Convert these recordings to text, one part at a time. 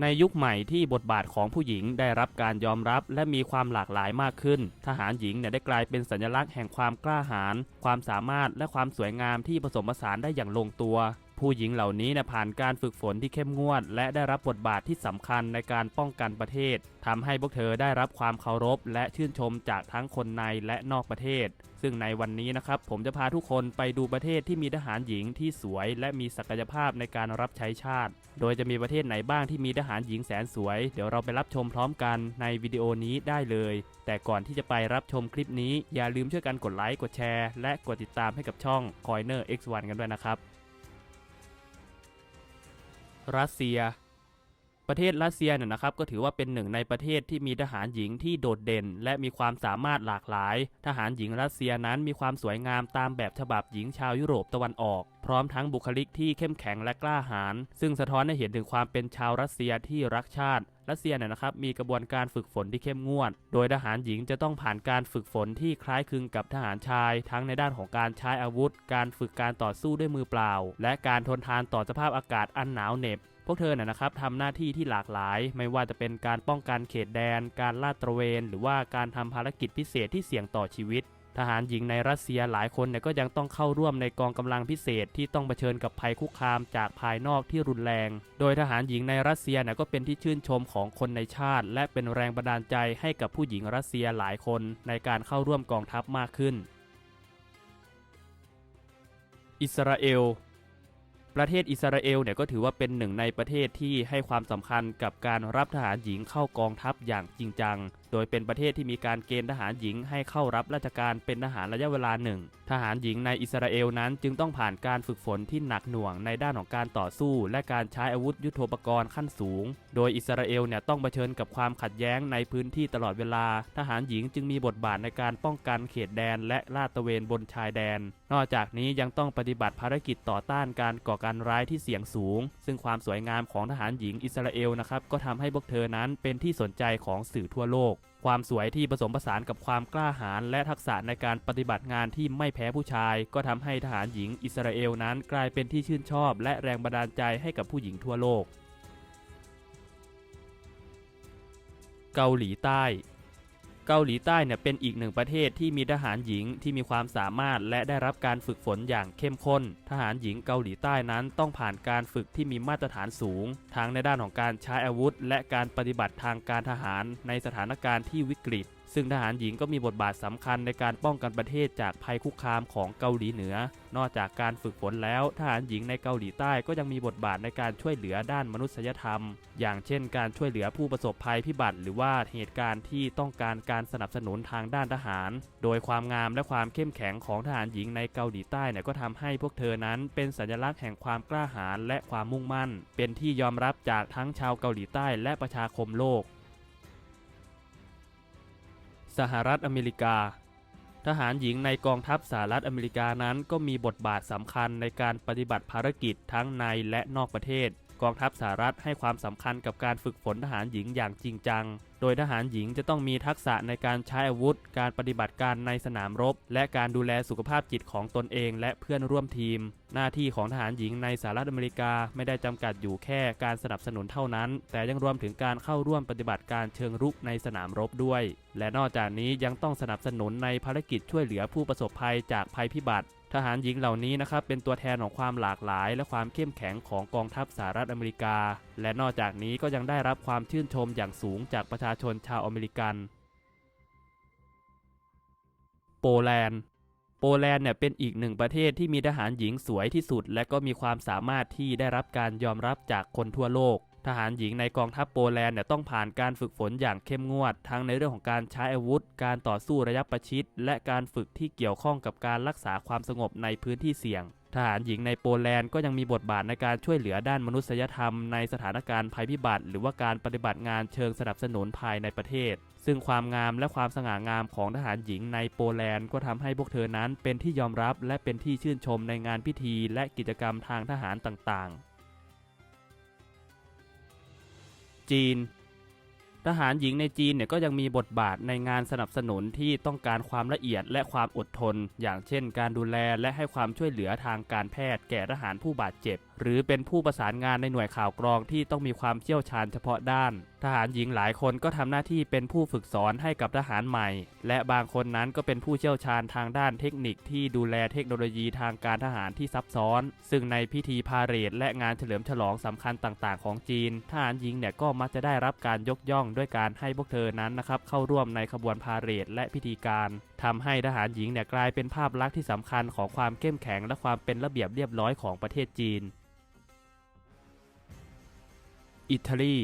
ในยุคใหม่ที่บทบาทของผู้หญิงได้รับการยอมรับ และมีความหลากหลายมากขึ้น ทหารหญิงเนี่ยได้กลายเป็นสัญลักษณ์แห่งความกล้าหาญความสามารถและความสวยงามที่ผสมผสานได้อย่างลงตัว ผู้หญิงเหล่านี้นี่ยผ่านการฝึกฝนที่เข้มงวด และได้รับบทบาทที่สำคัญในการป้องกันประเทศทำให้พวกเธอได้รับความเคารพ และชื่นชมจากทั้งคนในและนอกประเทศ ซึ่งในวันนี้นะครับผมจะพาทุกคนไปดูประเทศที่มีทหารหญิงที่สวย และมีศักยภาพในการรับใช้ชาติ โดยจะมีประเทศไหนบ้างที่มีทหารหญิงแสนสวย เดี๋ยวเราไปรับชมพร้อมกันในวิดีโอนี้ได้เลย แต่ก่อนที่จะไปรับชมคลิปนี้ อย่าลืมช่วยกันกดไลค์กดแชร์ และกดติดตามให้กับช่อง Coiner X1 กันด้วยนะครับ รัสเซีย ประเทศรัสเซียเนี่ยนะครับก็ถือว่าเป็นหนึ่งในประเทศที่มีทหารหญิงที่โดดเด่น และมีความสามารถหลากหลาย ทหารหญิงรัสเซียนั้นมีความสวยงามตามแบบฉบับหญิงชาวยุโรปตะวันออก พร้อมทั้งบุคลิกที่เข้มแข็งและกล้าหาญซึ่งสะท้อนให้เห็นถึงความเป็นชาวรัสเซียที่รักชาติรัสเซียเนี่ยนะครับมีกระบวนการฝึกฝนที่เข้มงวด โดยทหารหญิงจะต้องผ่านการฝึกฝนที่คล้ายคลึงกับทหารชาย ทั้งในด้านของการใช้อาวุธ การฝึกการต่อสู้ด้วยมือเปล่า และการทนทานต่อสภาพอากาศอันหนาวเหน็บ พวกเธอเนี่ยนะครับทำหน้าที่ที่หลากหลาย ไม่ว่าจะเป็นการป้องกันเขตแดน การลาดตระเวน หรือว่าการทำภารกิจพิเศษที่เสี่ยงต่อชีวิต ทหารหญิงในรัสเซียหลายคนเนี่ยก็ยังต้องเข้าร่วมในกองกำลังพิเศษที่ต้องเผชิญกับภัยคุกคามจากภายนอกที่รุนแรง โดยทหารหญิงในรัสเซียเนี่ยก็เป็นที่ชื่นชมของคนในชาติ และเป็นแรงบันดาลใจให้กับผู้หญิงรัสเซียหลายคนในการเข้าร่วมกองทัพมากขึ้น อิสราเอล ประเทศอิสราเอลเนี่ยก็ถือว่าเป็นหนึ่งในประเทศที่ให้ความสำคัญกับการรับทหารหญิงเข้ากองทัพอย่างจริงจังโดยเป็นประเทศที่มีการเกณฑ์ทหารหญิงให้เข้ารับราชการเป็นทหารระยะเวลาหนึ่ง ทหารหญิงในอิสราเอลนั้นจึงต้องผ่านการฝึกฝนที่หนักหน่วงในด้านของการต่อสู้ และการใช้อาวุธยุโทโธปกรณ์ขั้นสูง โดยอิสราเอลเนี่ยต้องเผชิญกับความขัดแย้งในพื้นที่ตลอดเวลา ทหารหญิงจึงมีบทบาทในการป้องกันเขตแดน และลาดตระเวนบนชายแดน นอกจากนี้ยังต้องปฏิบัติภารกิจต่อต้านการก่อการร้ายที่เสี่ยงสูง ซึ่งความสวยงามของทหารหญิงอิสราเอลนะครับก็ทำให้พวกเธอนั้นเป็นที่สนใจของสื่อทั่วโลก ความสวยที่ผสมผสานกับความกล้าหาญและทักษะในการปฏิบัติงานที่ไม่แพ้ผู้ชาย ก็ทำให้ทหารหญิงอิสราเอลนั้นกลายเป็นที่ชื่นชอบ และแรงบันดาลใจให้กับผู้หญิงทั่วโลก เกาหลีใต้ เกาหลีใต้เนี่ยเป็นอีกหนึ่งประเทศที่มีทหารหญิงที่มีความสามารถและได้รับการฝึกฝนอย่างเข้มข้น ทหารหญิงเกาหลีใต้นั้นต้องผ่านการฝึกที่มีมาตรฐานสูง ทั้งในด้านของการใช้อาวุธ และการปฏิบัติทางการทหารในสถานการณ์ที่วิกฤต ซึ่งทหารหญิงก็มีบทบาทสำคัญในการป้องกันประเทศจากภัยคุกคามของเกาหลีเหนือ นอกจากการฝึกฝนแล้ว ทหารหญิงในเกาหลีใต้ก็ยังมีบทบาทในการช่วยเหลือด้านมนุษยธรรม อย่างเช่น การช่วยเหลือผู้ประสบภัยพิบัติ หรือว่าเหตุการณ์ที่ต้องการการสนับสนุนทางด้านทหาร โดยความงามและความเข้มแข็งของทหารหญิงในเกาหลีใต้เนี่ยก็ทำให้พวกเธอนั้นเป็นสัญลักษณ์แห่งความกล้าหาญและความมุ่งมั่น เป็นที่ยอมรับจากทั้งชาวเกาหลีใต้และประชาคมโลก สหรัฐอเมริกา ทหารหญิงในกองทัพสหรัฐอเมริกานั้นก็มีบทบาทสำคัญในการปฏิบัติภารกิจทั้งในและนอกประเทศ กองทัพสหรัฐให้ความสำคัญกับการฝึกฝนทหารหญิงอย่างจริงจัง โดยทหารหญิงจะต้องมีทักษะในการใช้อาวุธ การปฏิบัติการในสนามรบ และการดูแลสุขภาพจิตของตนเองและเพื่อนร่วมทีม หน้าที่ของทหารหญิงในสหรัฐอเมริกาไม่ได้จำกัดอยู่แค่การสนับสนุนเท่านั้น แต่ยังรวมถึงการเข้าร่วมปฏิบัติการเชิงรุกในสนามรบด้วย และนอกจากนี้ยังต้องสนับสนุนในภารกิจช่วยเหลือผู้ประสบภัยจากภัยพิบัติ ทหารหญิงเหล่านี้นะครับเป็นตัวแทนของความหลากหลาย และความเข้มแข็งของกองทัพสหรัฐอเมริกา และนอกจากนี้ก็ยังได้รับความชื่นชมอย่างสูงจากประชาชนชาวอเมริกัน โปแลนด์ โปแลนด์เนี่ยเป็นอีกหนึ่งประเทศที่มีทหารหญิงสวยที่สุด และก็มีความสามารถที่ได้รับการยอมรับจากคนทั่วโลก ทหารหญิงในกองทัพโปแลนด์เนี่ยต้องผ่านการฝึกฝนอย่างเข้มงวด ทั้งในเรื่องของการใช้อาวุธ การต่อสู้ระยะประชิด และการฝึกที่เกี่ยวข้องกับการรักษาความสงบในพื้นที่เสี่ยง ทหารหญิงในโปแลนด์ก็ยังมีบทบาทในการช่วยเหลือด้านมนุษยธรรมในสถานการณ์ภัยพิบัติ หรือว่าการปฏิบัติงานเชิงสนับสนุนภายในประเทศ ซึ่งความงามและความสง่างามของทหารหญิงในโปแลนด์ก็ทำให้พวกเธอนั้นเป็นที่ยอมรับ และเป็นที่ชื่นชมในงานพิธี และกิจกรรมทางทหารต่างๆ จีน ทหารหญิงในจีนเนี่ยก็ยังมีบทบาทในงานสนับสนุนที่ต้องการความละเอียดและความอดทน อย่างเช่น การดูแลและให้ความช่วยเหลือทางการแพทย์แก่ทหารผู้บาดเจ็บ หรือเป็นผู้ประสานงานในหน่วยข่าวกรองที่ต้องมีความเชี่ยวชาญเฉพาะด้าน ทหารหญิงหลายคนก็ทำหน้าที่เป็นผู้ฝึกสอนให้กับทหารใหม่ และบางคนนั้นก็เป็นผู้เชี่ยวชาญทางด้านเทคนิคที่ดูแลเทคโนโลยีทางการทหารที่ซับซ้อน ซึ่งในพิธีพาเหรดและงานเฉลิมฉลองสำคัญต่างๆ ของจีน ทหารหญิงเนี่ยก็มักจะได้รับการยกย่องด้วยการให้พวกเธอนั้นนะครับเข้าร่วมในขบวนพาเหรดและพิธีการทำให้ทหารหญิงเนี่ยกลายเป็นภาพลักษณ์ที่สำคัญของความเข้มแข็งและความเป็นระเบียบเรียบร้อยของประเทศจีน อิตาลี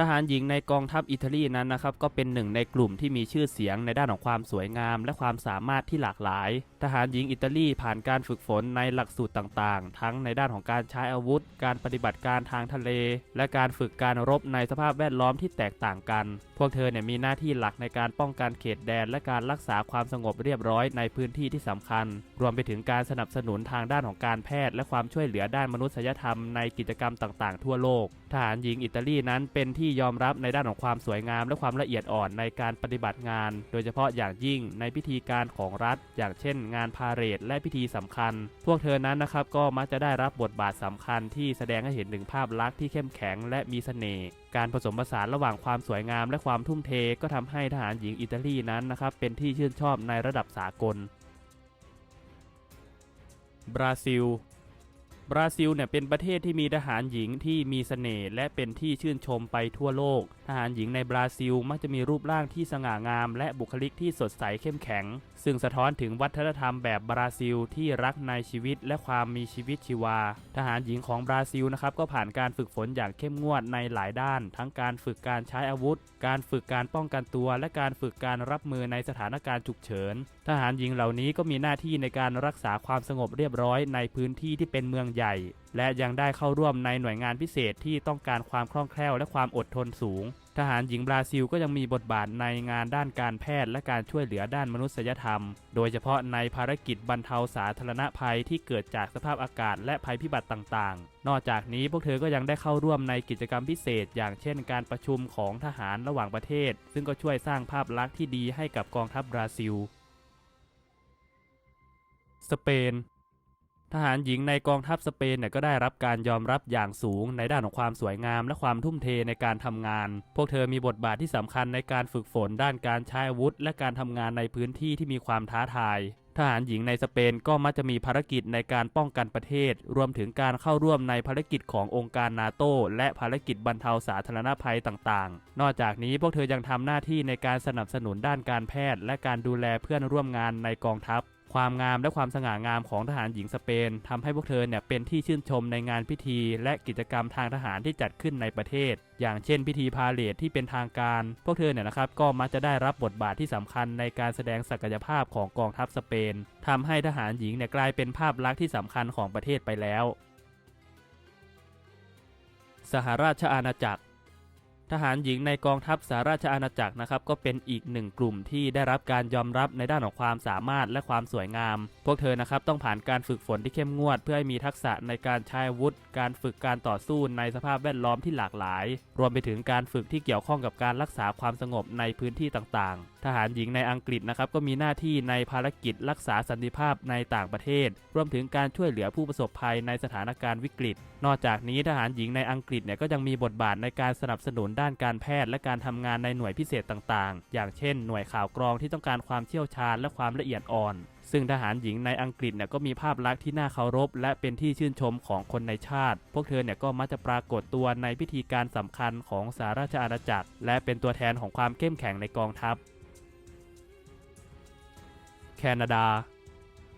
ทหารหญิงในกองทัพอิตาลีนั้นนะครับก็เป็นหนึ่งในกลุ่มที่มีชื่อเสียงในด้านของความสวยงาม และความสามารถที่หลากหลาย ทหารหญิงอิตาลีผ่านการฝึกฝนในหลักสูตรต่างๆ ทั้งในด้านของการใช้อาวุธ การปฏิบัติการทางทะเล และการฝึกการรบในสภาพแวดล้อมที่แตกต่างกัน พวกเธอเนี่ยมีหน้าที่หลักในการป้องกันเขตแดน และการรักษาความสงบเรียบร้อยในพื้นที่ที่สำคัญ รวมไปถึงการสนับสนุนทางด้านของการแพทย์ และความช่วยเหลือด้านมนุษยธรรมในกิจกรรมต่าง ๆ ทั่วโลก ทหารหญิงอิตาลีนั้นเป็นที่ยอมรับในด้านของความสวยงาม และความละเอียดอ่อนในการปฏิบัติงาน โดยเฉพาะอย่างยิ่งในพิธีการของรัฐ อย่างเช่น งานพาเหรดและพิธีสำคัญ พวกเธอนั้นนะครับก็มักจะได้รับบทบาทสำคัญที่แสดงให้เห็นถึงภาพลักษณ์ที่เข้มแข็งและมีเสน่ห์การผสมผสานระหว่างความสวยงามและความทุ่มเทก็ทำให้ทหารหญิงอิตาลีนั้นนะครับเป็นที่ชื่นชอบในระดับสากลบราซิล บราซิลเนี่ยเป็นประเทศที่มีทหารหญิงที่มีเสน่ห์และเป็นที่ชื่นชมไปทั่วโลก ทหารหญิงในบราซิลมักจะมีรูปร่างที่สง่างาม และบุคลิกที่สดใสเข้มแข็ง ซึ่งสะท้อนถึงวัฒนธรรมแบบบราซิลที่รักในชีวิตและความมีชีวิตชีวา ทหารหญิงของบราซิลนะครับก็ผ่านการฝึกฝนอย่างเข้มงวดในหลายด้าน ทั้งการฝึกการใช้อาวุธ การฝึกการป้องกันตัว และการฝึกการรับมือในสถานการณ์ฉุกเฉิน ทหารหญิงเหล่านี้ก็มีหน้าที่ในการรักษาความสงบเรียบร้อยในพื้นที่ที่เป็นเมืองใหญ่และยังได้เข้าร่วมในหน่วยงานพิเศษที่ต้องการความคล่องแคล่วและความอดทนสูง ทหารหญิงบราซิลก็ยังมีบทบาทในงานด้านการแพทย์และการช่วยเหลือด้านมนุษยธรรม โดยเฉพาะในภารกิจบรรเทาสาธารณภัยที่เกิดจากสภาพอากาศและภัยพิบัติต่างๆ นอกจากนี้พวกเธอก็ยังได้เข้าร่วมในกิจกรรมพิเศษ อย่างเช่น การประชุมของทหารระหว่างประเทศ ซึ่งก็ช่วยสร้างภาพลักษณ์ที่ดีให้กับกองทัพบราซิล สเปน ทหารหญิงในกองทัพสเปนเนี่ยก็ได้รับการยอมรับอย่างสูงในด้านของความสวยงาม และความทุ่มเทในการทำงาน พวกเธอมีบทบาทที่สำคัญในการฝึกฝนด้านการใช้อาวุธ และการทำงานในพื้นที่ที่มีความท้าทาย ทหารหญิงในสเปนก็มักจะมีภารกิจในการป้องกันประเทศ รวมถึงการเข้าร่วมในภารกิจขององค์การนาโตและภารกิจบรรเทาสาธารณภัยต่างๆ นอกจากนี้พวกเธอยังทำหน้าที่ในการสนับสนุนด้านการแพทย์ และการดูแลเพื่อนร่วมงานในกองทัพ ความงามและความสง่างามของทหารหญิงสเปนทำให้พวกเธอเนี่ยเป็นที่ชื่นชมในงานพิธี และกิจกรรมทางทหารที่จัดขึ้นในประเทศ อย่างเช่นพิธีพาเหรดที่เป็นทางการ พวกเธอเนี่ยนะครับก็มักจะได้รับบทบาทที่สำคัญในการแสดงศักยภาพของกองทัพสเปนทำให้ทหารหญิงเนี่ยกลายเป็นภาพลักษณ์ที่สำคัญของประเทศไปแล้ว สหราชอาณาจักร ทหารหญิงในกองทัพสหราชอาณาจักรนะครับ ก็เป็นอีกหนึ่งกลุ่มที่ได้รับการยอมรับในด้านของความสามารถและความสวยงาม พวกเธอนะครับต้องผ่านการฝึกฝนที่เข้มงวด เพื่อให้มีทักษะในการใช้อาวุธ การฝึกการต่อสู้ในสภาพแวดล้อมที่หลากหลาย รวมไปถึงการฝึกที่เกี่ยวข้องกับการรักษาความสงบในพื้นที่ต่างๆ ทหารหญิงในอังกฤษนะครับก็มีหน้าที่ในภารกิจรักษาสันติภาพในต่างประเทศ รวมถึงการช่วยเหลือผู้ประสบภัยในสถานการณ์วิกฤต นอกจากนี้ทหารหญิงในอังกฤษเนี่ยก็ยังมีบทบาทในการสนับสนุนด้านการแพทย์และการทำงานในหน่วยพิเศษต่างๆ อย่างเช่น หน่วยข่าวกรองที่ต้องการความเชี่ยวชาญและความละเอียดอ่อน ซึ่งทหารหญิงในอังกฤษเนี่ยก็มีภาพลักษณ์ที่น่าเคารพ และเป็นที่ชื่นชมของคนในชาติ พวกเธอเนี่ยก็มักจะปรากฏตัวในพิธีการสำคัญของสหราชอาณาจักร และเป็นตัวแทนของความเข้มแข็งในกองทัพ แคนาดา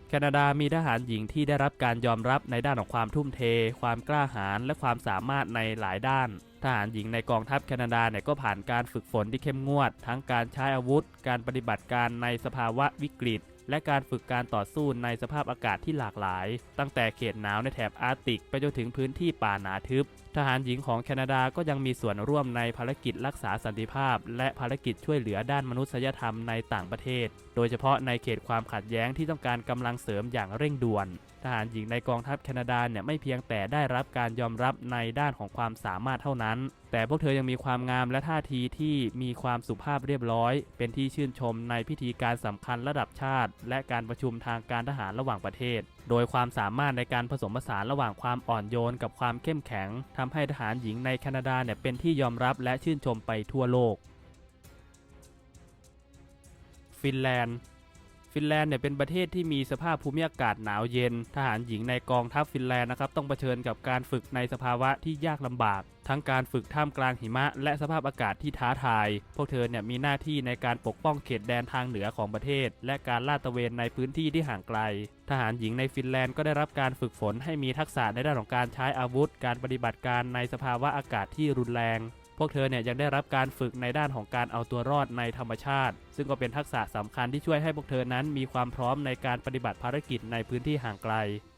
แคนาดามีทหารหญิงที่ได้รับการยอมรับในด้านของความทุ่มเท ความกล้าหาญและความสามารถในหลายด้าน ทหารหญิงในกองทัพแคนาดาเนี่ยก็ผ่านการฝึกฝนที่เข้มงวด ทั้งการใช้อาวุธ การปฏิบัติการในสภาวะวิกฤต และการฝึกการต่อสู้ในสภาพอากาศที่หลากหลาย ตั้งแต่เขตหนาวในแถบอาร์ติกไปจนถึงพื้นที่ป่าหนาทึบ ทหารหญิงของแคนาดาก็ยังมีส่วนร่วมในภารกิจรักษาสันติภาพ และภารกิจช่วยเหลือด้านมนุษยธรรมในต่างประเทศ โดยเฉพาะในเขตความขัดแย้งที่ต้องการกำลังเสริมอย่างเร่งด่วน ทหารหญิงในกองทัพแคนาดาเนี่ยไม่เพียงแต่ได้รับการยอมรับในด้านของความสามารถเท่านั้น แต่พวกเธอยังมีความงามและท่าทีที่มีความสุภาพเรียบร้อย เป็นที่ชื่นชมในพิธีการสำคัญระดับชาติ และการประชุมทางการทหารระหว่างประเทศ โดยความสามารถในการผสมผสานระหว่างความอ่อนโยนกับความเข้มแข็งทำให้ทหารหญิงในแคนาดาเนี่ยเป็นที่ยอมรับและชื่นชมไปทั่วโลก ฟินแลนด์ ฟินแลนด์เนี่ยเป็นประเทศที่มีสภาพภูมิอากาศหนาวเย็น ทหารหญิงในกองทัพฟินแลนด์นะครับต้องเผชิญกับการฝึกในสภาวะที่ยากลำบาก ทั้งการฝึกท่ามกลางหิมะ และสภาพอากาศที่ท้าทาย พวกเธอเนี่ยมีหน้าที่ในการปกป้องเขตแดนทางเหนือของประเทศ และการลาดตระเวนในพื้นที่ที่ห่างไกล ทหารหญิงในฟินแลนด์ก็ได้รับการฝึกฝนให้มีทักษะในด้านของการใช้อาวุธ การปฏิบัติการในสภาวะอากาศที่รุนแรง พวกเธอเนี่ยยังได้รับการฝึกในด้านของการเอาตัวรอดในธรรมชาติ ซึ่งก็เป็นทักษะสำคัญที่ช่วยให้พวกเธอนั้นมีความพร้อมในการปฏิบัติภารกิจในพื้นที่ห่างไกล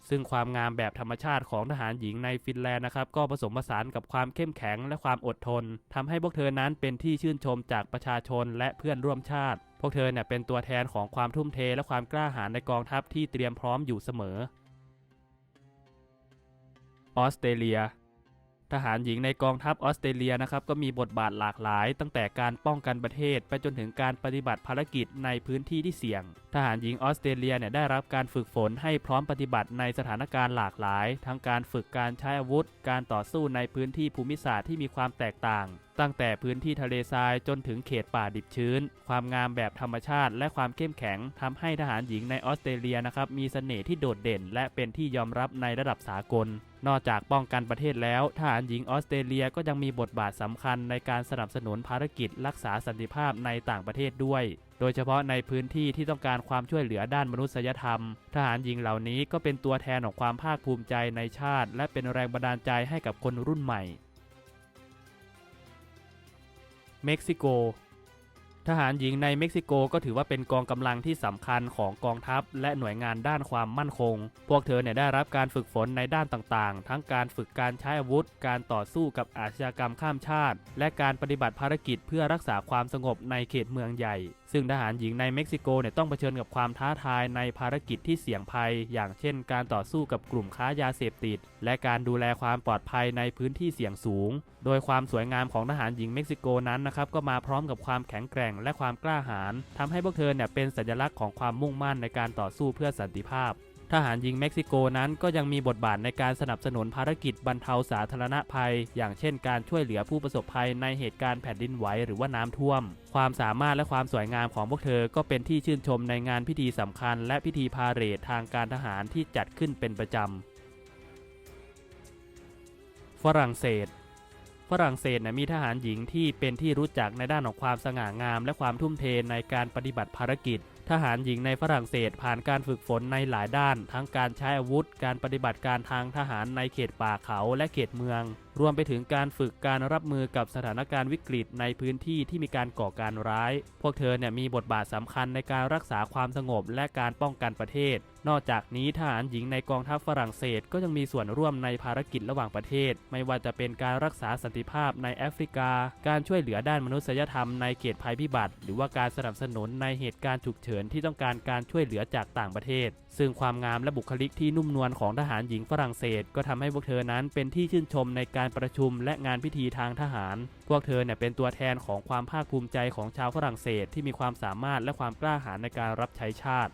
ซึ่งความงามแบบธรรมชาติของทหารหญิงในฟินแลนด์นะครับ ก็ผสมผสานกับความเข้มแข็งและความอดทนทำให้พวกเธอนั้นเป็นที่ชื่นชมจากประชาชนและเพื่อนร่วมชาติ พวกเธอเนี่ยเป็นตัวแทนของความทุ่มเทและความกล้าหาญในกองทัพที่เตรียมพร้อมอยู่เสมอออสเตรเลีย ทหารหญิงในกองทัพออสเตรเลียนะครับก็มีบทบาทหลากหลาย ตั้งแต่การป้องกันประเทศไปจนถึงการปฏิบัติภารกิจในพื้นที่ที่เสี่ยง ทหารหญิงออสเตรเลียเนี่ยได้รับการฝึกฝนให้พร้อมปฏิบัติในสถานการณ์หลากหลาย ทั้งการฝึกการใช้อาวุธ การต่อสู้ในพื้นที่ภูมิศาสตร์ที่มีความแตกต่างตั้งแต่พื้นที่ทะเลทรายจนถึงเขตป่าดิบชื้น ความงามแบบธรรมชาติ และความเข้มแข็งทำให้ทหารหญิงในออสเตรเลียนะครับมีเสน่ห์ที่โดดเด่น และเป็นที่ยอมรับในระดับสากล นอกจากป้องกันประเทศแล้ว ทหารหญิงออสเตรเลียก็ยังมีบทบาทสำคัญในการสนับสนุนภารกิจรักษาสันติภาพในต่างประเทศด้วยโดยเฉพาะในพื้นที่ที่ต้องการความช่วยเหลือด้านมนุษยธรรม ทหารหญิงเหล่านี้ก็เป็นตัวแทนของความภาคภูมิใจในชาติ และเป็นแรงบันดาลใจให้กับคนรุ่นใหม่ เม็กซิโก ทหารหญิงในเม็กซิโกก็ถือว่าเป็นกองกำลังที่สำคัญของกองทัพ และหน่วยงานด้านความมั่นคง พวกเธอเนี่ยได้รับการฝึกฝนในด้านต่างๆ ทั้งการฝึกการใช้อาวุธ การต่อสู้กับอาชญากรรมข้ามชาติ และการปฏิบัติภารกิจเพื่อรักษาความสงบในเขตเมืองใหญ่ ซึ่งทหารหญิงในเม็กซิโกเนี่ยต้องเผชิญกับความท้าทายในภารกิจที่เสี่ยงภัย อย่างเช่น การต่อสู้กับกลุ่มค้ายาเสพติด และการดูแลความปลอดภัยในพื้นที่เสี่ยงสูง โดยความสวยงามของทหารหญิงเม็กซิโกนั้นนะครับก็มาพร้อมกับความแข็งแกร่งและความกล้าหาญทำให้พวกเธอเนี่ยเป็นสัญลักษณ์ของความมุ่งมั่นในการต่อสู้เพื่อสันติภาพ ทหารหญิงเม็กซิโกนั้นก็ยังมีบทบาทในการสนับสนุนภารกิจบรรเทาสาธารณภัย อย่างเช่นการช่วยเหลือผู้ประสบภัยในเหตุการณ์แผ่นดินไหวหรือว่าน้ำท่วม ความสามารถและความสวยงามของพวกเธอก็เป็นที่ชื่นชมในงานพิธีสำคัญ และพิธีพาเหรดทางการทหารที่จัดขึ้นเป็นประจำฝรั่งเศสฝรั่งเศสนะมีทหารหญิงที่เป็นที่รู้จักในด้านของความสง่างาม และความทุ่มเทในการปฏิบัติภารกิจ ทหารหญิงในฝรั่งเศสผ่านการฝึกฝนในหลายด้าน ทั้งการใช้อาวุธ การปฏิบัติการทางทหารในเขตป่าเขาและเขตเมืองรวมไปถึงการฝึกการรับมือกับสถานการณ์วิกฤตในพื้นที่ที่มีการก่อการร้าย พวกเธอเนี่ยมีบทบาทสำคัญในการรักษาความสงบและการป้องกันประเทศ นอกจากนี้ทหารหญิงในกองทัพฝรั่งเศสก็ยังมีส่วนร่วมในภารกิจระหว่างประเทศ ไม่ว่าจะเป็นการรักษาสันติภาพในแอฟริกา การช่วยเหลือด้านมนุษยธรรมในเขตภัยพิบัติ หรือว่าการสนับสนุนในเหตุการณ์ฉุกเฉินที่ต้องการการช่วยเหลือจากต่างประเทศ ซึ่งความงามและบุคลิกที่นุ่มนวลของทหารหญิงฝรั่งเศส ก็ทำให้พวกเธอนั้นเป็นที่ชื่นชมในการประชุมและงานพิธีทางทหาร พวกเธอเนี่ยเป็นตัวแทนของความภาคภูมิใจของชาวฝรั่งเศสที่มีความสามารถและความกล้าหาญในการรับใช้ชาติ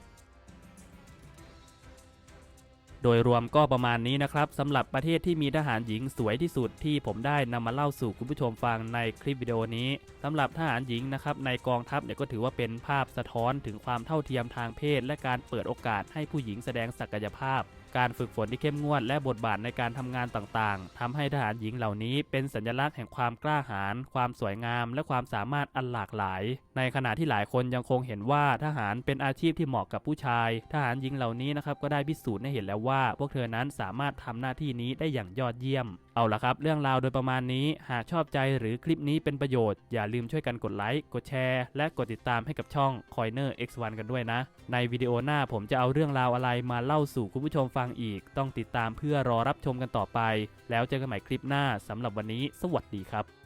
โดยรวมก็ประมาณนี้นะครับสำหรับประเทศที่มีทหารหญิงสวยที่สุดที่ผมได้นำมาเล่าสู่คุณผู้ชมฟังในคลิปวิดีโอนี้สำหรับทหารหญิงนะครับในกองทัพเนี่ยก็ถือว่าเป็นภาพสะท้อนถึงความเท่าเทียมทางเพศ และการเปิดโอกาสให้ผู้หญิงแสดงศักยภาพ การฝึกฝนที่เข้มงวดและบทบาทในการทำงานต่างๆทำให้ทหารหญิงเหล่านี้เป็นสัญลักษณ์แห่งความกล้าหาญความสวยงาม และความสามารถอันหลากหลาย ในขณะที่หลายคนยังคงเห็นว่าทหารเป็นอาชีพที่เหมาะกับผู้ชาย ทหารหญิงเหล่านี้นะครับก็ได้พิสูจน์ให้เห็นแล้วว่า พวกเธอนั้นสามารถทำหน้าที่นี้ได้อย่างยอดเยี่ยม เอาละครับ เรื่องราวโดยประมาณนี้หากชอบใจหรือคลิปนี้เป็นประโยชน์ อย่าลืมช่วยกันกดไลค์กดแชร์ และกดติดตามให้กับช่อง Coiner X1 กันด้วยนะ ในวิดีโอหน้าผมจะเอาเรื่องราวอะไรมาเล่าสู่คุณผู้ชมฟังอีก ต้องติดตามเพื่อรอรับชมกันต่อไป แล้วเจอกันใหม่คลิปหน้าสำหรับวันนี้ สวัสดีครับ